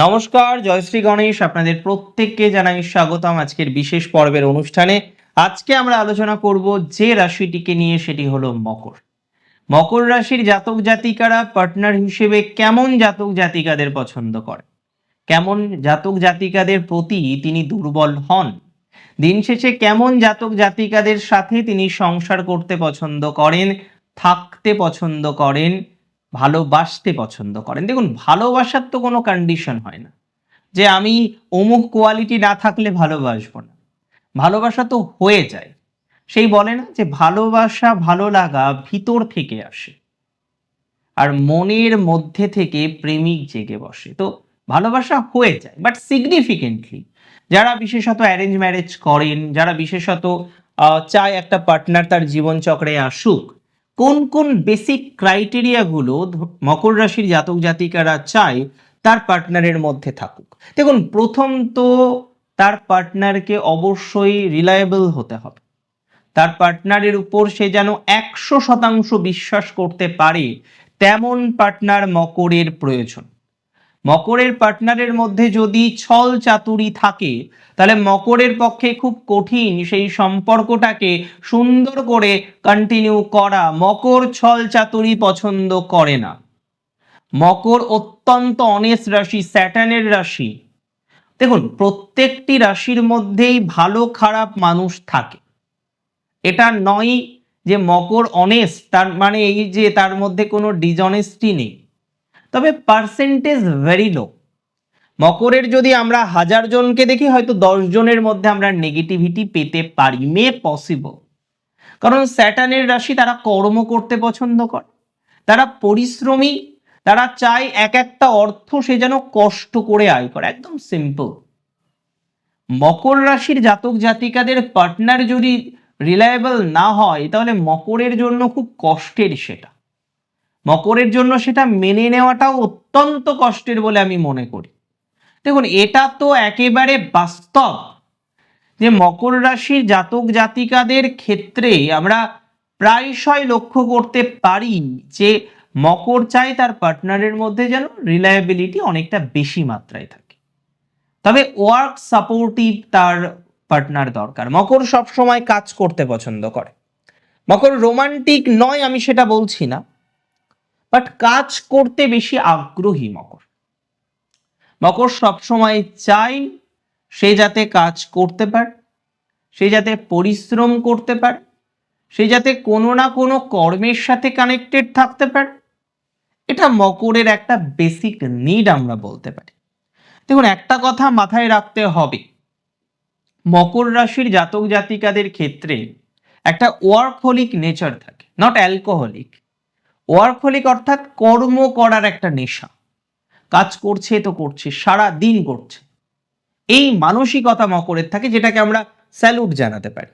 নমস্কার জয়শ্রী গণেশ, আপনাদের প্রত্যেককে জানাই স্বাগতম আজকের বিশেষ পর্বের অনুষ্ঠানে। আজকে আমরা আলোচনা করব যে রাশিটিকে নিয়ে, সেটি হলো মকর। মকর রাশির জাতক জাতিকারা পার্টনার হিসেবে কেমন জাতক জাতিকাদের পছন্দ করে? কেমন জাতক জাতিকাদের প্রতি তিনি দুর্বল হন? দিন শেষে কেমন জাতক জাতিকাদের সাথে তিনি সংসার করতে পছন্দ করেন, থাকতে পছন্দ করেন? ভালোবাসতে পছন্দ করেন। দেখুন, ভালোবাসার তো কোনো কন্ডিশন হয় না। যে আমি অমুক কোয়ালিটি না থাকলে ভালোবাসবো না। ভালোবাসা তো হয়ে যায়। সেই বলে না যে ভালোবাসা ভালো লাগা ভিতর থেকে আসে। আর মনের মধ্যে থেকে প্রেমিক জেগে বসে। তো ভালোবাসা হয়ে যায় বাট সিগনিফিকেন্টলি যারা বিশেষত অ্যারেঞ্জ ম্যারেজ করেন, যারা বিশেষত চায় একটা পার্টনার তার জীবনচক্রে আসুক কোন কোন বেসিক ক্রাইটেরিয়াগুলো মকর রাশির জাতক জাতিকারা চায় তার পার্টনারের মধ্যে থাকুক। দেখুন, প্রথম তো তার পার্টনারকে অবশ্যই রিলায়েবল হতে হবে। তার পার্টনারের উপর সে যেন একশো শতাংশ বিশ্বাস করতে পারে, তেমন পার্টনার মকরের প্রয়োজন। মকরের পার্টনারের মধ্যে যদি ছল চাতুরি থাকে, তাহলে মকরের পক্ষে খুব কঠিন সেই সম্পর্কটাকে সুন্দর করে কন্টিনিউ করা। মকর ছল চাতুরি পছন্দ করে না। মকর অত্যন্ত অনেস্ট রাশি স্যাটানের রাশি। দেখুন, প্রত্যেকটি রাশির মধ্যেই ভালো খারাপ মানুষ থাকে। এটা নয় যে মকর অনেস্ট তার মানে এই যে তার মধ্যে কোনো ডিজনেস্টি নেই। তবে পার্সেন্টেজ ভেরি লো মকরের যদি আমরা হাজার জনকে দেখি, হয়তো দশ জনের মধ্যে আমরা নেগেটিভিটি পেতে পারি মে পসিবল কারণ স্যাটানের রাশি তারা কর্ম করতে পছন্দ করে। তারা পরিশ্রমী, তারা চায় এক একটা অর্থ সে যেন কষ্ট করে আয় করে, একদম সিম্পল মকর রাশির জাতক জাতিকাদের পার্টনার যদি রিলায়েবল না হয়, তাহলে মকরের জন্য খুব কষ্টের সেটা। মকরের জন্য সেটা মেনে নেওয়াটাও অত্যন্ত কষ্টের বলে আমি মনে করি। দেখুন, এটা তো একেবারে বাস্তব যে মকর রাশির জাতক জাতিকাদের ক্ষেত্রে আমরা প্রায়শই লক্ষ্য করতে পারি যে মকর চাই তার পার্টনারের মধ্যে যেন রিলায়েবিলিটি অনেকটা বেশি মাত্রায় থাকে। তবে ওয়ার্ক সাপোর্টিভ তার পার্টনার দরকার। মকর সব সময় কাজ করতে পছন্দ করে। মকর রোমান্টিক নয়, আমি সেটা বলছি না। বাট কাজ করতে বেশি আগ্রহী মকর। মকর সবসময় চাই সে যাতে কাজ করতে পারে, সে যাতে পরিশ্রম করতে পারে, সে যাতে কোনো না কোনো কর্মের সাথে কানেক্টেড থাকতে পারে। এটা মকরের একটা বেসিক নিড আমরা বলতে পারি। দেখুন, একটা কথা মাথায় রাখতে হবে। মকর রাশির জাতক জাতিকাদের ক্ষেত্রে একটা ওয়ার্কহলিক নেচার থাকে নট অ্যালকোহলিক ওয়ার্কহলিক অর্থাৎ কর্ম করার একটা নেশা। কাজ করছে তো করছে, সারা দিন করছে। এই মানসিকতা মকরের থাকে, যেটাকে আমরা স্যালুট জানাতে পারি।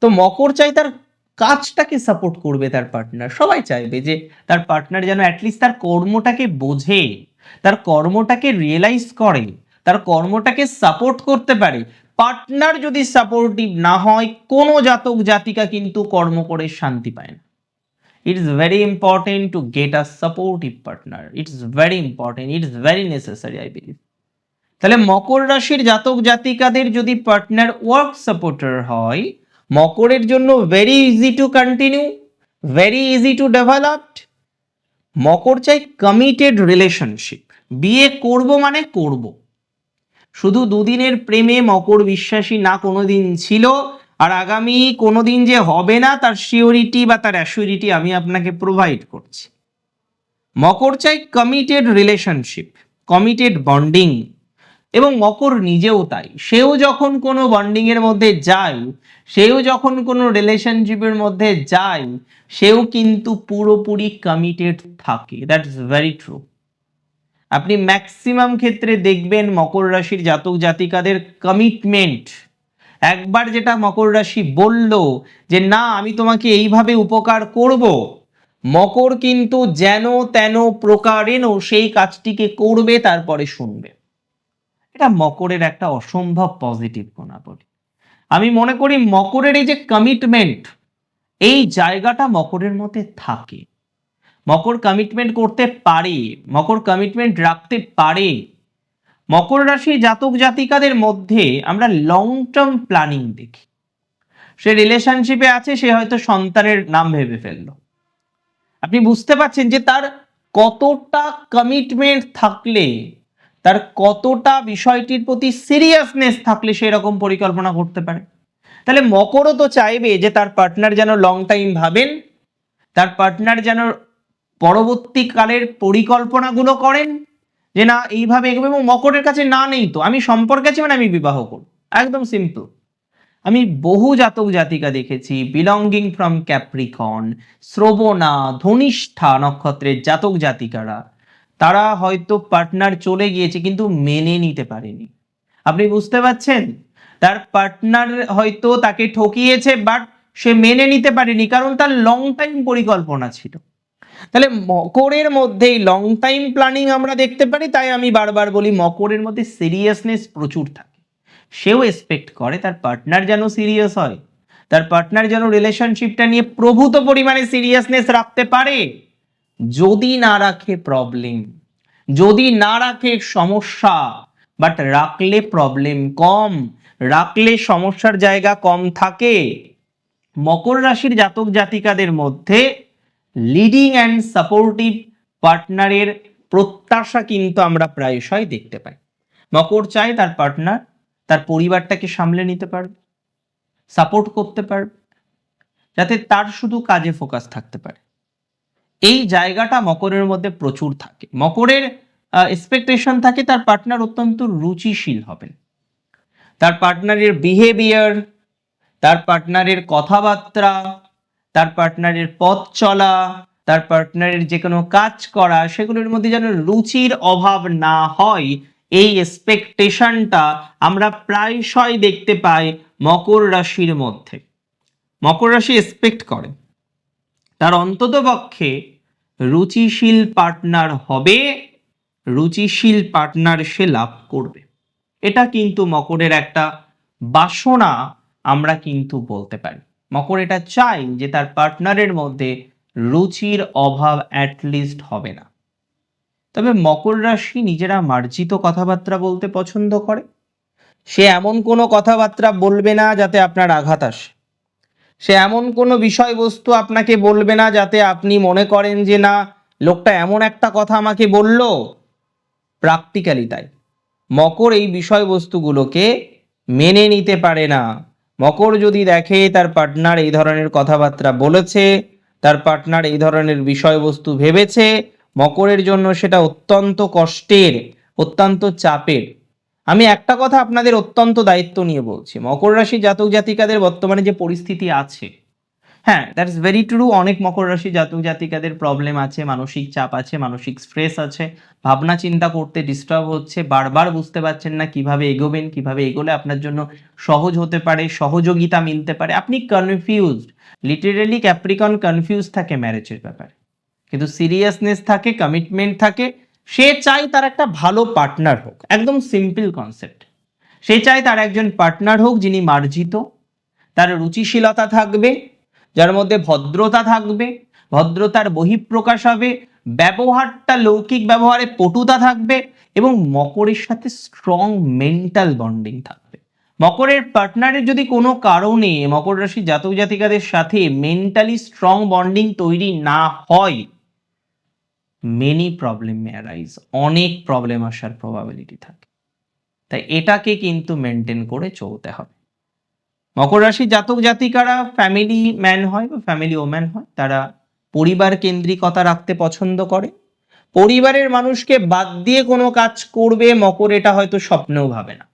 তো মকর চাই তার কাজটাকে সাপোর্ট করবে তার পার্টনার। সবাই চাইবে যে তার পার্টনার যেন অ্যাটলিস্ট তার কর্মটাকে বোঝে, তার কর্মটাকে রিয়েলাইজ করে, তার কর্মটাকে সাপোর্ট করতে পারে। পার্টনার যদি সাপোর্টিভ না হয়, কোনো জাতক জাতিকা কিন্তু কর্ম করে শান্তি পায় না। It is very important to get a supportive partner. It is very important. It is very necessary, i believe. তাহলে মকর রাশির জাতক জাতিকাদের যদি পার্টনার ওয়ার্ক সাপোর্টার হয়, মকরের জন্য very easy to continue very easy to developed মকর চাই কমিটেড রিলেশনশিপ বিয়ে করব মানে করব। শুধু দুদিনের প্রেমে মকর বিশ্বাসী না কোনোদিন ছিল আর আগামী কোনো দিন যে হবে না তার সিওরিটি বা তার অ্যাসিউরিটি আমি আপনাকে প্রোভাইড করছি। মকর চাই কমিটেড রিলেশনশিপ কমিটেড বন্ডিং এবং মকর নিজেও তাই। সেও যখন কোনো বন্ডিং এর মধ্যে যায়, সেও যখন কোনো রিলেশনশিপের মধ্যে যায়, সেও কিন্তু পুরোপুরি কমিটেড থাকে। দ্যাট ইজ ভেরি ট্রু আপনি ম্যাক্সিমাম ক্ষেত্রে দেখবেন মকর রাশির জাতক জাতিকাদের কমিটমেন্ট একবার যেটা মকর রাশি বলল যে, না, আমি তোমাকে এইভাবে উপকার করব। মকর কিন্তু যেন তেন প্রকারেণও সেই কাজটিকে করবে, তারপরে শুনবে। এটা মকরের একটা অসম্ভব পজিটিভ গুণাবলী। আমি মনে করি মকরের এই যে কমিটমেন্ট এই জায়গাটা মকরের মধ্যে থাকে। মকর কমিটমেন্ট করতে পারে, মকর কমিটমেন্ট রাখতে পারে মকর রাশি জাতক জাতিকাদের মধ্যে আমরা লং টার্ম প্ল্যানিং দেখি। সে রিলেশনশিপে আছে, সে হয়তো সন্তানের নাম ভেবে ফেলল। আপনি বুঝতে পারছেন যে তার কতটা কমিটমেন্ট থাকলে, তার কতটা বিষয়টির প্রতি সিরিয়াসনেস থাকলে সে এরকম পরিকল্পনা করতে পারে। তাহলে মকরও তো চাইবে যে তার পার্টনার যেন লং টাইম ভাবেন, তার পার্টনার যেন পরবর্তীকালের পরিকল্পনাগুলো করেন যে না, এইভাবে এগোবে এবং মকরের কাছে না নেই তো, আমি সম্পর্কে আছি মানে আমি বিবাহ করব। একদম সিম্পল আমি বহু জাতক জাতিকা দেখেছি belonging from Capricorn Shravana, Dhanishtha নক্ষত্রের জাতক জাতিকারা। তারা হয়তো পার্টনার চলে গিয়েছে কিন্তু মেনে নিতে পারেনি। আপনি বুঝতে পারছেন? তার পার্টনার হয়তো তাকে ঠকিয়েছে বাট সে মেনে নিতে পারেনি, কারণ তার লং টাইম পরিকল্পনা ছিল। তাহলে মকরের মধ্যে লং টাইম প্ল্যানিং আমরা দেখতে পারি, তাই আমি বারবার বলি মকরের মধ্যে সিরিয়াসনেস প্রচুর থাকে। সেও এক্সপেক্ট করে তার পার্টনার যেন সিরিয়াস হয়, তার পার্টনার যেন রিলেশনশিপটা নিয়ে প্রভূত পরিমাণে সিরিয়াসনেস রাখতে পারে। যদি না রাখে প্রবলেম যদি না রাখে সমস্যা বাট রাখলে প্রবলেম কম, রাখলে সমস্যার জায়গা কম থাকে, মকর রাশির জাতক জাতিকাদের মধ্যে লিডিং অ্যান্ড সাপোর্টিভ পার্টনারের প্রত্যাশা কিন্তু আমরা প্রায়শই দেখতে পাই। মকর চায় তার পার্টনার তার পরিবারটাকে সামলে নিতে পারবে সাপোর্ট করতে পারবে, যাতে তার শুধু কাজে ফোকাস থাকতে পারে। এই জায়গাটা মকরের মধ্যে প্রচুর থাকে। মকরের এক্সপেকটেশন থাকে তার পার্টনার অত্যন্ত রুচিশীল হবেন। তার পার্টনারের বিহেভিয়ার তার পার্টনারের কথাবার্তা তার পার্টনারের পথ চলা, তার পার্টনারের যে কোনো কাজ করা, সেগুলোর মধ্যে যেন রুচির অভাব না হয়, এই এক্সপেকটেশনটা আমরা প্রায়শই দেখতে পাই মকর রাশির মধ্যে। মকর রাশি এক্সপেক্ট করে। তার অন্ততপক্ষে রুচিশীল পার্টনার হবে, রুচিশীল পার্টনার সে লাভ করবে। এটা কিন্তু মকরের একটা বাসনা আমরা কিন্তু বলতে পারি। মকর এটা চাই যে তার পার্টনারের মধ্যে রুচির অভাব অ্যাটলিস্ট হবে না। তবে মকর রাশি নিজেরা মার্জিত কথাবার্তা বলতে পছন্দ করে। সে এমন কোনো কথাবার্তা বলবে না যাতে আপনার আঘাত আসে। সে এমন কোনো বিষয়বস্তু আপনাকে বলবে না যাতে আপনি মনে করেন যে না, লোকটা এমন একটা কথা আমাকে বলল। প্র্যাকটিক্যালি তাই। মকর এই বিষয়বস্তুগুলোকে মেনে নিতে পারে না। মকর যদি দেখে তার পার্টনার এই ধরনের কথাবার্তা বলেছে, তার পার্টনার এই ধরনের বিষয়বস্তু ভেবেছে, মকরের জন্য সেটা অত্যন্ত কষ্টের, অত্যন্ত চাপের। আমি একটা কথা আপনাদের অত্যন্ত দায়িত্ব নিয়ে বলছি। মকর রাশি জাতক জাতিকাদের বর্তমানে যে পরিস্থিতি আছে হ্যাঁ দ্যাট ইস ভেরি ট্রু অনেক মকর রাশি জাতক জাতিকাদের প্রবলেম আছে, মানসিক চাপ আছে, মানসিক স্ট্রেস আছে, ভাবনা চিন্তা করতে ডিস্টার্ব হচ্ছে, বারবার বুঝতে পারছেন না কীভাবে এগোবেন, কীভাবে এগোলে আপনার জন্য সহজ হতে পারে, সহযোগিতা মিলতে পারে। আপনি কনফিউজড লিটারেলি ক্যাপ্রিকন কনফিউজ থাকে ম্যারেজের ব্যাপারে। কিন্তু সিরিয়াসনেস থাকে কমিটমেন্ট থাকে, সে চাই তার একটা ভালো পার্টনার হোক। একদম সিম্পল কনসেপ্ট সে চায় তার একজন পার্টনার হোক যিনি মার্জিত, তার রুচিশীলতা থাকবে যার মধ্যে ভদ্রতা থাকবে, ভদ্রতার বহিঃপ্রকাশ হবে, ব্যবহারটা লৌকিক ব্যবহারে পটুতা থাকবে এবং মকরের সাথে স্ট্রং মেন্টাল বন্ডিং থাকবে। মকরের পার্টনারের যদি কোনো কারণে মকর রাশি জাতক জাতিকাদের সাথে মেন্টালি স্ট্রং বন্ডিং তৈরি না হয় মেনি প্রবলেম অ্যারাইজ অনেক প্রবলেম আসার প্রবাবিলিটি থাকে। তাই এটাকে কিন্তু মেনটেন করে চলতে হবে। মকর রাশির জাতক জাতিকারা ফ্যামিলি ম্যান হয় বা ফ্যামিলি ওম্যান হয়, তারা পরিবার কেন্দ্রিকতা রাখতে পছন্দ করে। পরিবারের মানুষকে বাদ দিয়ে কোনো কাজ করবে মকর এটা হয়তো স্বপ্নেও ভাবে না।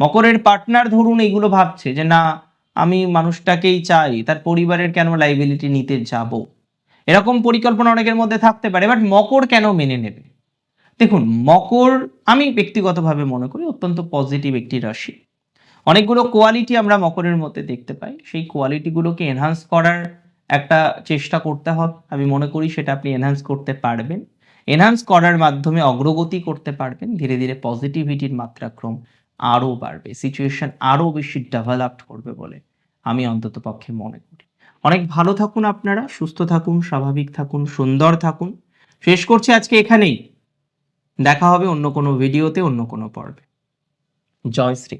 মকরের পার্টনার ধরুন এইগুলো ভাবছে যে, না, আমি মানুষটাকেই চাই, তার পরিবারের কেন লাইবিলিটি নিতে যাব? এরকম পরিকল্পনা অনেকের মধ্যে থাকতে পারে বাট মকর কেন মেনে নেবে? দেখুন, মকর আমি ব্যক্তিগতভাবে মনে করি অত্যন্ত পজিটিভ একটি রাশি। অনেকগুলো কোয়ালিটি আমরা মকরের মধ্যে দেখতে পাই। সেই কোয়ালিটিগুলোকে এনহান্স করার একটা চেষ্টা করতে হবে আমি মনে করি সেটা আপনি এনহান্স করতে পারবেন। এনহান্স করার মাধ্যমে অগ্রগতি করতে পারবেন। ধীরে ধীরে পজিটিভিটির মাত্রাক্রম আরও বাড়বে। সিচুয়েশন আরও বেশি ডেভেলপড করবে বলে আমি অন্তত পক্ষে মনে করি। অনেক ভালো থাকুন আপনারা। সুস্থ থাকুন, স্বাভাবিক থাকুন, সুন্দর থাকুন। শেষ করছি আজকে এখানেই। দেখা হবে অন্য কোনো ভিডিওতে অন্য কোনো পর্বে। জয় শ্রী